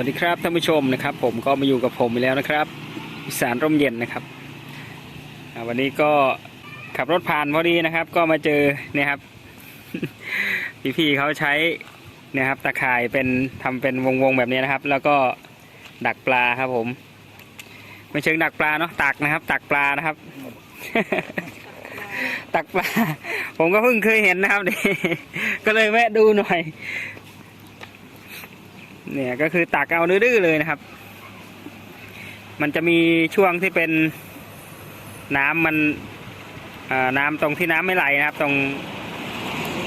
วัสดีครับท่านผู้ชมนะครับ ผมก็มาอยู่กับผมอีกแล้วนะครับอีสานร่มเย็นนะครับวันนี้ก็ขับรถผ่านพอดีนะครับ ก็มาเจอเนี่ยครับ พี่ๆเขาใช้เนี่ยครับตะข่ายเป็นทำเป็นวงๆแบบนี้นะครับ แล้วก็ดักปลาครับ ผมไม่เชิงดักปลาเนาะตักนะครับ ตักปลานะครับ ตักปลา ผมก็เพิ่งเคยเห็นนะครับนี่ก็เลยแวะดูหน่อย เนี่ยก็คือตักเอาดื้อเลยนะครับ มันจะมีช่วงที่เป็นน้ำมันน้ำตรงที่น้ำไม่ไหลนะครับ ตรง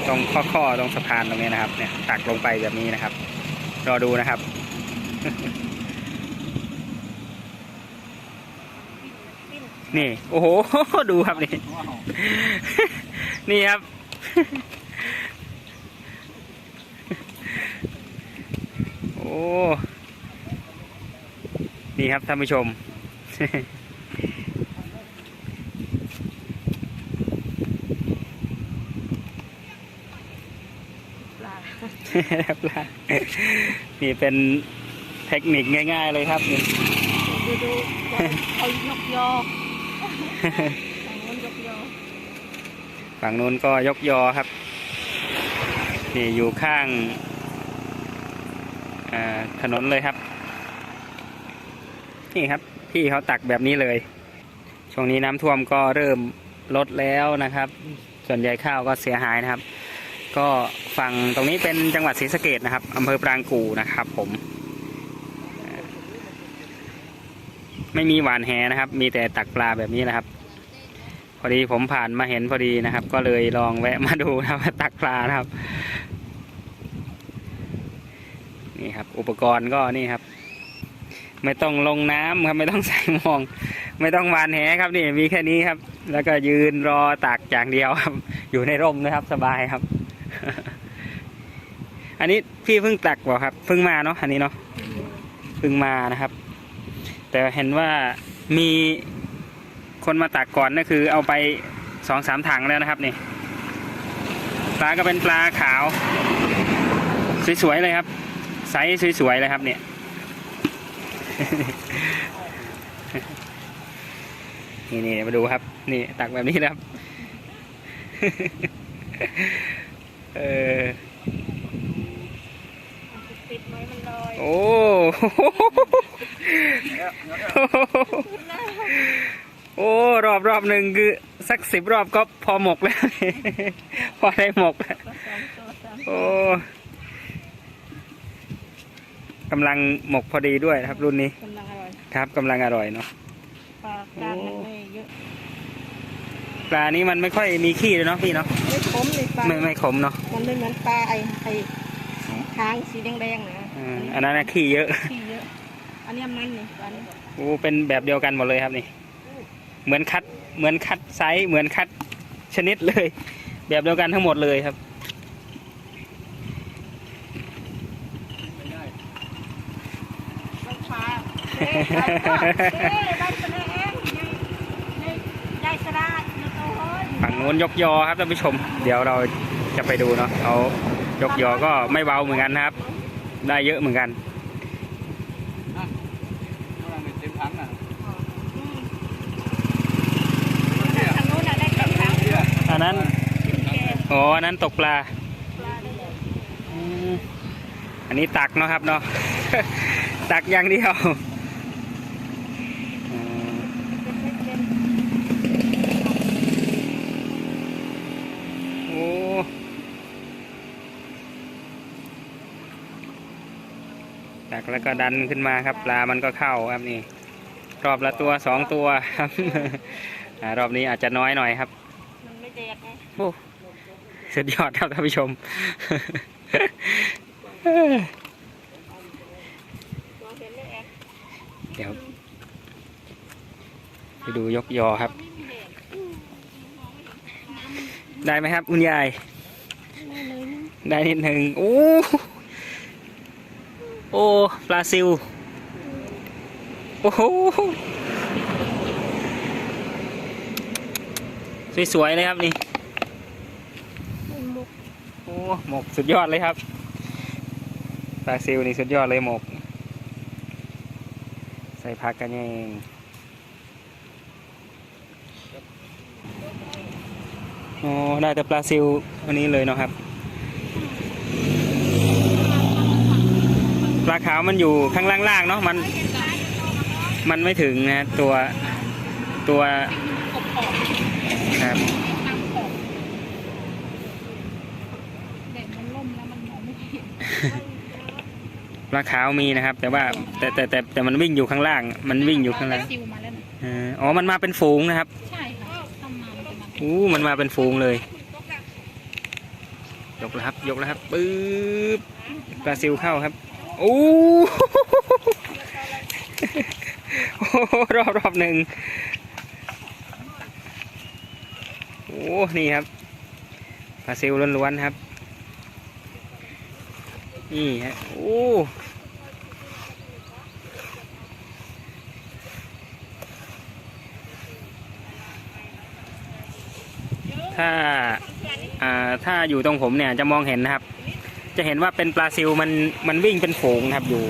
ตรงข้อๆตรงสะพานตรงนี้นะครับ เนี่ยตักลงไปแบบนี้นะครับ รอดูนะครับนี่ โอ้โห ดูครับนี่ นี่ครับ โอ้ นี่ครับท่านผู้ชมปลานี่เป็นเทคนิคง่าย ๆ เลยครับนี่ดูดูเขายกยอฝั่งนู้นยกยอฝั่งนู้นก็ยกยอครับ นี่อยู่ข้าง ถนนเลยครับ นี่ครับ พี่เขาตักแบบนี้เลย ช่วงนี้น้ำท่วมก็เริ่มลดแล้วนะครับ ส่วนใหญ่ข้าวก็เสียหายนะครับ ก็ฝั่งตรงนี้เป็นจังหวัดศรีสะเกดนะครับอำเภอปรางกูนะครับ ผม ไม่มีหวานแหนะครับ มีแต่ตักปลาแบบนี้นะครับ พอดีผมผ่านมาเห็นพอดีนะครับ ก็เลยลองแวะมาดูนะครับว่าตักปลานะครับ นี่ครับ อุปกรณ์ก็นี่ครับ ไม่ต้องลงน้ำครับไม่ต้องใส่หมอง ไม่ต้องวานแหครับนี่มีแค่นี้ครับ แล้วก็ยืนรอตักอย่างเดียวครับ อยู่ในร่มนะครับสบายครับ อันนี้พี่เพิ่งตักบอกครับเพิ่งมาเนาะอันนี้เนาะเพิ่งมานะครับ แต่เห็นว่ามีคนมาตักก่อนนั่นคือ เอาไปสองสามถังแล้วนะครับนี่ปลาก็เป็นปลาขาว สวยๆเลยครับ ไซส์สวยๆเลยครับเนี่ย นี่นี่มาดูครับ นี่ตักแบบนี้นะครับ เออมันจะติดไหมมันลอยโอ้โอ้ รอบรอบหนึ่งคือ สักสิบรอบก็พอหมกแล้ว พอได้หมกแล้วก็สองตัวสามโอ้ กำลังหมกพอดีด้วยนะครับ รุ่นนี้กำลังอร่อยครับกำลังอร่อยเนาะปลาการมันไม่เยอะปลานี้มันไม่ค่อยมีขี้เลยเนาะพี่เนาะไม่ขมเลยปลาไม่ไม่ขมเนาะมันไม่เหมือนปลาไอ้ไอ้หางสีแดงๆนะอ่าอันนั้นนะขี้เยอะขี้เยอะอันนี้มันนี่ปลานี้โอ้เป็นแบบเดียวกันหมดเลยครับนี่ เหมือนคัดเหมือนคัดไซส์เหมือนคัดชนิดเลย แบบเดียวกันทั้งหมดเลยครับ มันปลาเอ๊ะได้ก็เอ๊ะได้ตัวเองยายยายสระอยู่ตัวเฮ้ย ฝั่งนู้นยกยอครับท่านผู้ชม เดี๋ยวเราจะไปดูเนาะเขายกยอก็ไม่เบาเหมือนกันนะครับ ได้เยอะเหมือนกันอืมทางนู้นน่ะได้กับทางปลาอันนั้นอ๋ออันนั้นตกปลา อันนี้ตักเนาะครับเนาะ ตักอย่างเดียวอืมโอ้ ตักแล้วก็ดันขึ้นมาครับ ปลามันก็เข้าครับนี่ รอบละตัวสองตัวครับอ่ารอบนี้อาจจะน้อยหน่อยครับมันไม่แดกไงโอ้สุดยอดครับท่านผู้ชมมองเห็นเลยแอกเดี๋ยวไปดูยกยอครับ ได้ไหมครับ คุณยายไม่เลยนะได้นิดหนึ่งโอ้ โอ้ปลาซิว โอ้โห สวยๆเลยครับนี่มันมุกโอ้หมกสุดยอดเลยครับ ปลาซิวนี่สุดยอดเลยหมก ใส่ผักกันเองอ๋อได้แต่ปลาซิววันนี้เลยเนาะครับ ปลาขาวมันอยู่ข้างล่างๆเนาะมัน มันไม่ถึงนะตัวตัวกบออกครับตั้งออกแดดมันล่มแล้วมันมองไม่เห็นปลาขาวมีนะครับ แต่ว่าแต่แต่แต่แต่มันวิ่งอยู่ข้างล่าง มันวิ่งอยู่ข้างล่างได้ซิวมาแล้วนะเอออ๋อมันมาเป็นฝูงนะครับใช่ค่ะทำมามันจะมาอู้มันมาเป็นฝูงเลย ยกแล้วครับ ยกแล้วครับปึ๊บปลาซิวเข้าครับอู้ โอ้โหรอบรอบหนึ่งโอ้นี่ครับปลาซิวล้วนๆครับ นี่ฮะโอ้ถ้าอ่าถ้าอยู่ตรงผมเนี่ยจะมองเห็นนะครับ จะเห็นว่าเป็นปลาซิลมันมันวิ่งเป็นฝูงนะครับอยู่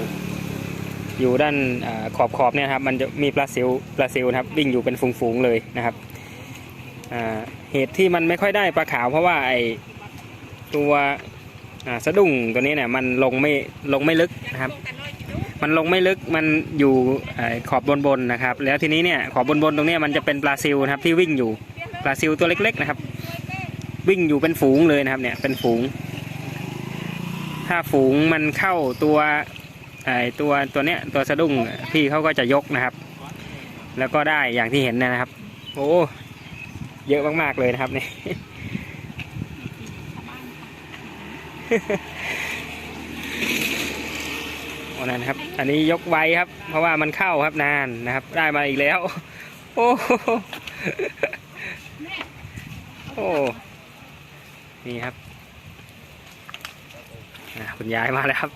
อยู่ด้านอขอบขอบเนี่ยครับมันจะมีปลาซิลปลาซิลนะครับวิ่งอยู่เป็นฝูงๆเลยนะครับเหตุที่มันไม่ค่อยได้ปลาขาวเพราะว่าไอตัวสะดุ้งตัวนี้เนี่ยมันลงไม่ลงไม่ลึกนะครับ มันลงไม่ลึกมันอยู่อขอบบนๆนนะครับ แล้วทีนี้เนี่ยขอบบนๆตรงนี้มันจะเป็นปลาซิลนะครับที่วิ่งอยู่ปลาซิลตัวเล็ก ๆ นะครับ วิ่งอยู่เป็นฝูงเลยนะครับเนี่ยเป็นฝูง ถ้าฝูงมันเข้าตัวไอตัวตัวเนี้ยตัวสะดุ้งพี่เขาก็จะยกนะครับ แล้วก็ได้อย่างที่เห็นนะครับโอ้เยอะมากๆเลยนะครับเนี่ยโอ้นั่นครับ อันนี้ยกไวครับ เพราะว่ามันเข้าครับนานนะครับ ได้มาอีกแล้ว โอ้โหโอ้นี่ครับ คุณยายมาแล้วครับ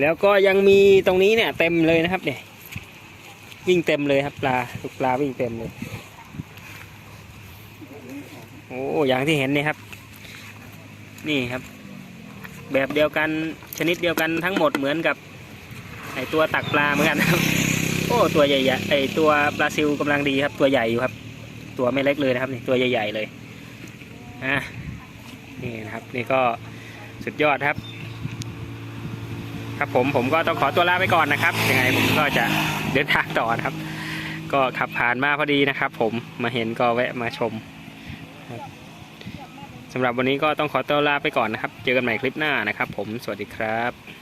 แล้วก็ยังมีตรงนี้เนี่ย เต็มเลยนะครับ เนี่ย วิ่งเต็มเลยครับปลาลูกปลาวิ่งเต็มเลย โอ้อย่างที่เห็นเนี่ยครับ นี่ครับ แบบเดียวกันชนิดเดียวกันทั้งหมดเหมือนกับไอตัวตักปลาเหมือนกันครับ โอ้ตัวใหญ่ๆไอตัวปลาซิลกำลังดีครับ ตัวใหญ่อยู่ครับ ตัวไม่เล็กเลยนะครับนี่ตัวใหญ่ ๆเลยอะนี่นะครับ นี่ก็ สุดยอดครับ ครับผมผมก็ต้องขอตัวลาไปก่อนนะครับ ยังไงผมก็จะเดินทางต่อครับ ก็ขับผ่านมาพอดีนะครับ ผมมาเห็นก็แวะมาชมสำหรับวันนี้ก็ต้องขอตัวลาไปก่อนนะครับ เจอกันใหม่คลิปหน้านะครับ ผมสวัสดีครับ